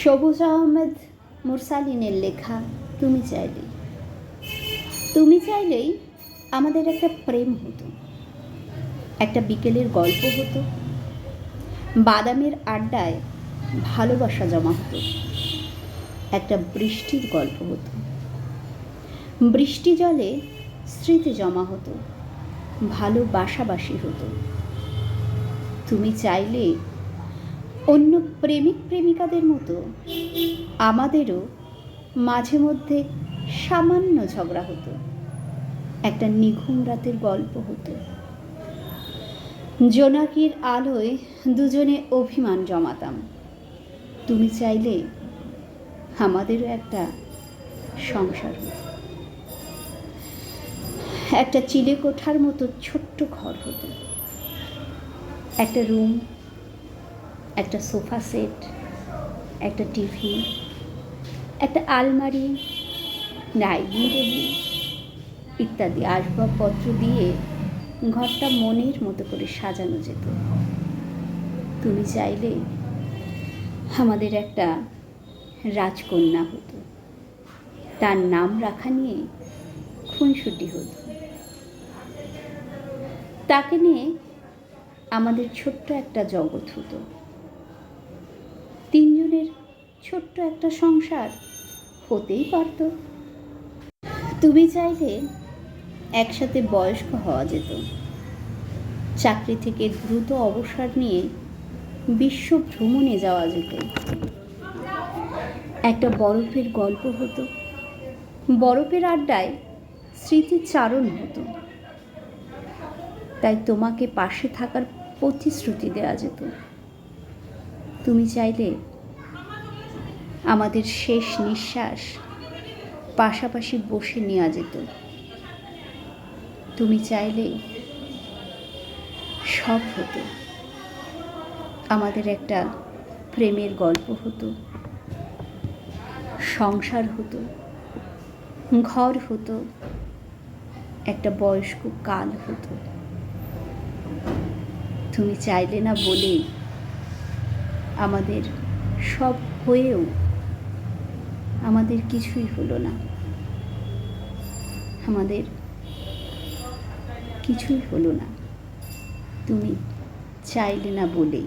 সবুজ আহমেদ মুরসালিনের লেখা তুমি চাইলে তুমি চাইলেই আমাদের একটা প্রেম হতো, একটা বিকেলের গল্প হতো, বাদামের আড্ডায় ভালোবাসা জমা হতো, একটা বৃষ্টির গল্প হতো। বৃষ্টি জলে স্মৃতি জমা হতো ভালোবাসাবাসি হতো। তুমি চাইলে অন্য প্রেমিক প্রেমিকাদের মতো। আমাদেরও মাঝে মধ্যে সামান্য ঝগড়া হতো। একটা নিঘুম রাতের গল্প হতো। জোনাকির আলোয় দুজনে অভিমান জমাতাম। তুমি চাইলে আমাদেরও একটা সংসার হতো একটা চিলে কোঠার মতো ছোট্ট ঘর হতো। একটা রুম একটা সোফা সেট, একটা টিভি একটা আলমারি, ডাইনিং টেবিল ইত্যাদি আসবাবপত্র দিয়ে ঘরটা মনের মতো করে সাজানো যেত। তুমি চাইলে আমাদের একটা রাজকন্যা হতো। তার নাম রাখা নিয়ে খুনসুটি হতো। তাকে নিয়ে আমাদের ছোট্ট একটা জগৎ হতো। তিনজনের ছোট্ট একটা সংসার হতেই পারত। তুমি চাইলে একসাথে বয়স্ক হওয়া যেত। চাকরি থেকে দ্রুত অবসর নিয়ে বিশ্ব ভ্রমণে যাওয়া যেত। একটা বরফের গল্প হতো। বরফের আড্ডায় স্মৃতিচারণ হতো। তাই তোমাকে পাশে থাকার প্রতিশ্রুতি দেওয়া যেত। তুমি চাইলে আমাদের শেষ নিঃশ্বাস পাশাপাশি বসে নেওয়া যেত। তুমি চাইলে সব হতো। আমাদের একটা প্রেমের গল্প হতো। সংসার হতো। ঘর হতো। একটা বয়স্ক কাল হতো। তুমি চাইলে না বলেই আমাদের সব হয়েও আমাদের কিছুই হলো না। আমাদের কিছুই হলো না। তুমি চাইলে না বলেই।